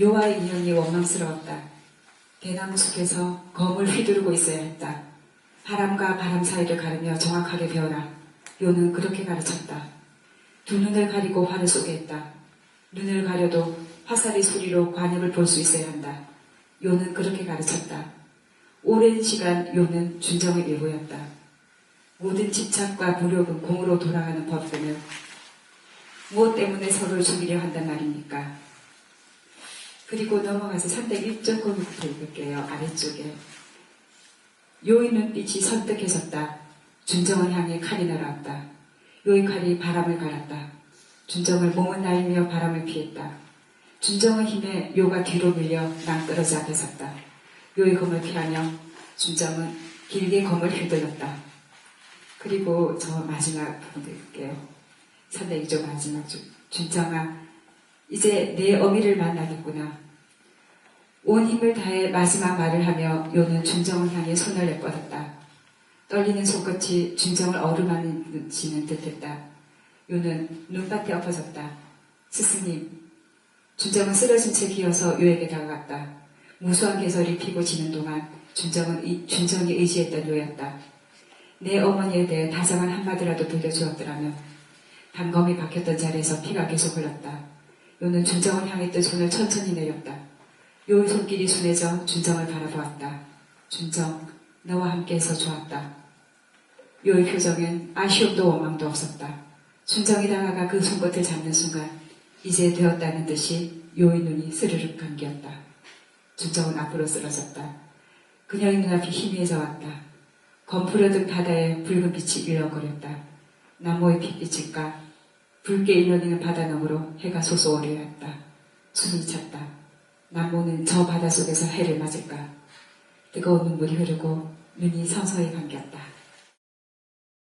요와의 인연이 원망스러웠다. 대나무 숲에서 검을 휘두르고 있어야 했다. 바람과 바람 사이를 가르며 정확하게 배워라. 요는 그렇게 가르쳤다. 두 눈을 가리고 화를 쏘게 했다. 눈을 가려도 화살의 소리로 관역을 볼 수 있어야 한다. 요는 그렇게 가르쳤다. 오랜 시간 요는 준정의 일부였다. 모든 집착과 불욕은 공으로 돌아가는 법들은 무엇 때문에 서로를 죽이려 한단 말입니까? 그리고 넘어가서 301.9부터 읽을게요. 아래쪽에. 요의 눈빛이 선뜻해졌다. 준정을 향해 칼이 날아왔다. 요의 칼이 바람을 갈았다. 준정을 몸은 날리며 바람을 피했다. 준정의 힘에 요가 뒤로 밀려 낭떠러지 앞에 섰다. 요의 검을 피하며 준정은 길게 검을 휘둘렀다. 그리고 저 마지막 부분 읽을게요. 302조 마지막 줄. 준정아, 이제 내 어미를 만나겠구나. 온 힘을 다해 마지막 말을 하며 요는 준정을 향해 손을 내뻗었다. 떨리는 손끝이 준정을 어루만지는 듯했다. 요는 눈밭에 엎어졌다. 스승님, 준정은 쓰러진 채 기어서 요에게 다가갔다. 무수한 개설이 피고 지는 동안 준정은 이, 준정이 의지했던 요였다. 내 어머니에 대해 다정한 한마디라도 들려주었더라면 단검이 박혔던 자리에서 피가 계속 흘렀다. 요는 준정을 향했던 손을 천천히 내렸다. 요의 손길이 순해져 준정을 바라보았다. 준정, 너와 함께해서 좋았다. 요의 표정엔 아쉬움도 원망도 없었다. 준정이 다가가 그 손끝을 잡는 순간 이제 되었다는 듯이 요의 눈이 스르륵 감겼다. 준정은 앞으로 쓰러졌다. 그녀의 눈앞이 희미해져 왔다. 검푸려든 바다에 붉은 빛이 일렁거렸다. 나무의 핏빛일까 붉게 일렁이는 바다 너머로 해가 솟아오려 했다. 숨이 찼다. 나무는 저 바다 속에서 해를 맞을까? 뜨거운 눈물이 흐르고 눈이 서서히 감겼다.